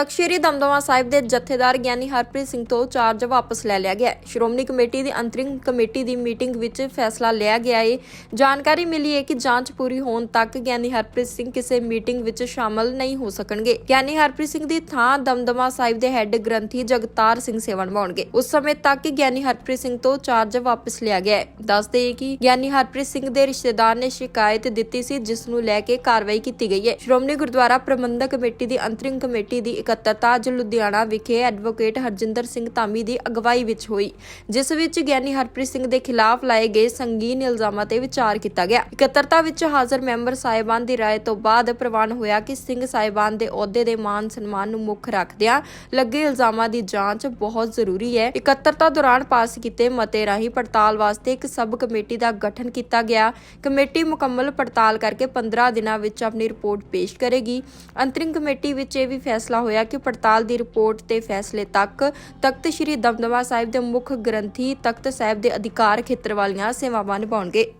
ਤਖਤ ਸ੍ਰੀ ਦਮਦਮਾ ਸਾਹਿਬ ਦੇ ਜਥੇਦਾਰ ਗਿਆਨੀ ਹਰਪ੍ਰੀਤ ਸਿੰਘ ਤੋਂ ਚਾਰਜ ਵਾਪਸ ਲੈ ਲਿਆ ਗਿਆ ਸ਼੍ਰੋਮਣੀ ਕਮੇਟੀ ਦੀ ਅੰਤਰਿਮ ਕਮੇਟੀ ਦੀ ਮੀਟਿੰਗ ਵਿੱਚ ਫੈਸਲਾ ਲਿਆ ਗਿਆ ਹੈ। ਜਾਣਕਾਰੀ ਮਿਲੀ ਹੈ ਕਿ ਜਾਂਚ ਪੂਰੀ ਹੋਣ ਤੱਕ ਗਿਆਨੀ ਹਰਪ੍ਰੀਤ ਸਿੰਘ ਕਿਸੇ ਮੀਟਿੰਗ ਵਿੱਚ ਸ਼ਾਮਲ ਨਹੀਂ ਹੋ ਸਕਣਗੇ। ਗਿਆਨੀ ਹਰਪ੍ਰੀਤ ਸਿੰਘ ਦੀ ਥਾਂ ਦਮਦਮਾ ਸਾਹਿਬ ਦੇ ਹੈੱਡ ਗ੍ਰੰਥੀ ਜਗਤਾਰ ਸਿੰਘ ਸੇਵਾ ਨਿਭਾਉਣਗੇ। ਉਸ ਸਮੇਂ ਤੱਕ ਗਿਆਨੀ ਹਰਪ੍ਰੀਤ ਸਿੰਘ ਤੋਂ ਚਾਰਜ ਵਾਪਸ ਲਿਆ ਗਿਆ ਹੈ। ਦੱਸਦੇ ਹੈ ਕਿ ਗਿਆਨੀ ਹਰਪ੍ਰੀਤ ਸਿੰਘ ਦੇ ਰਿਸ਼ਤੇਦਾਰ ਨੇ ਸ਼ਿਕਾਇਤ ਦਿੱਤੀ ਸੀ, ਜਿਸ ਨੂੰ ਲੈ ਕੇ ਕਾਰਵਾਈ ਕੀਤੀ ਗਈ ਹੈ। ਸ਼੍ਰੋਮਣੀ ਗੁਰਦੁਆਰਾ ਪ੍ਰਬੰਧਕ ਕਮੇਟੀ ਦੀ ਅੰਤਰਿਮ ਕਮੇਟੀ ਦੀ ਇਕੱਤਰਤਾ ਅੱਜ ਲੁਧਿਆਣਾ ਵਿਖੇ ਐਡਵੋਕੇਟ ਹਰਜਿੰਦਰ ਸਿੰਘ ਧਾਮੀ ਦੀ ਅਗਵਾਈ ਵਿੱਚ ਹੋਈ, ਜਿਸ ਵਿੱਚ ਗਿਆਨੀ ਹਰਪ੍ਰੀਤ ਸਿੰਘ ਦੇ ਖਿਲਾਫ ਲਾਏ ਗਏ ਸੰਗੀਨ ਇਲਜ਼ਾਮਾਂ ਤੇ ਵਿਚਾਰ ਕੀਤਾ ਗਿਆ। ਇਕੱਤਰਤਾ ਵਿੱਚ ਹਾਜ਼ਰ ਮੈਂਬਰ ਸਾਹਿਬਾਨ ਦੀ ਰਾਏ ਤੋਂ ਬਾਅਦ ਪ੍ਰਵਾਨ ਹੋਇਆ ਕਿ ਸਿੰਘ ਸਾਹਿਬਾਨ ਦੇ ਅਹੁਦੇ ਦੇ ਮਾਨ ਸਨਮਾਨ ਨੂੰ ਮੁੱਖ ਰੱਖਦਿਆਂ ਲੱਗੇ ਇਲਜ਼ਾਮਾਂ ਦੀ ਜਾਂਚ ਬਹੁਤ ਜ਼ਰੂਰੀ ਹੈ। ਇਕੱਤਰਤਾ ਦੌਰਾਨ ਪਾਸ ਕੀਤੇ ਮਤੇ ਰਾਹੀਂ ਪੜਤਾਲ ਵਾਸਤੇ ਇੱਕ ਸਬ ਕਮੇਟੀ ਦਾ ਗਠਨ ਕੀਤਾ ਗਿਆ। ਕਮੇਟੀ ਮੁਕੰਮਲ ਪੜਤਾਲ ਕਰਕੇ 15 ਦਿਨਾਂ ਵਿੱਚ ਆਪਣੀ ਰਿਪੋਰਟ ਪੇਸ਼ ਕਰੇਗੀ। ਅੰਤਰਿਮ ਕਮੇਟੀ ਵਿੱਚ ਇਹ ਵੀ ਫੈਸਲਾ ਹੋਇਆ ਕਿ ਪੜਤਾਲ ਦੀ ਰਿਪੋਰਟ ਤੇ ਫੈਸਲੇ ਤੱਕ ਤਖਤ ਸ੍ਰੀ ਦਮਦਮਾ ਸਾਹਿਬ ਦੇ ਮੁੱਖ ਗ੍ਰੰਥੀ ਤਖਤ ਸਾਹਿਬ ਦੇ ਅਧਿਕਾਰ ਖੇਤਰ ਵਾਲੀਆਂ ਸੇਵਾਵਾਂ ਨਿਭਾਉਣਗੇ।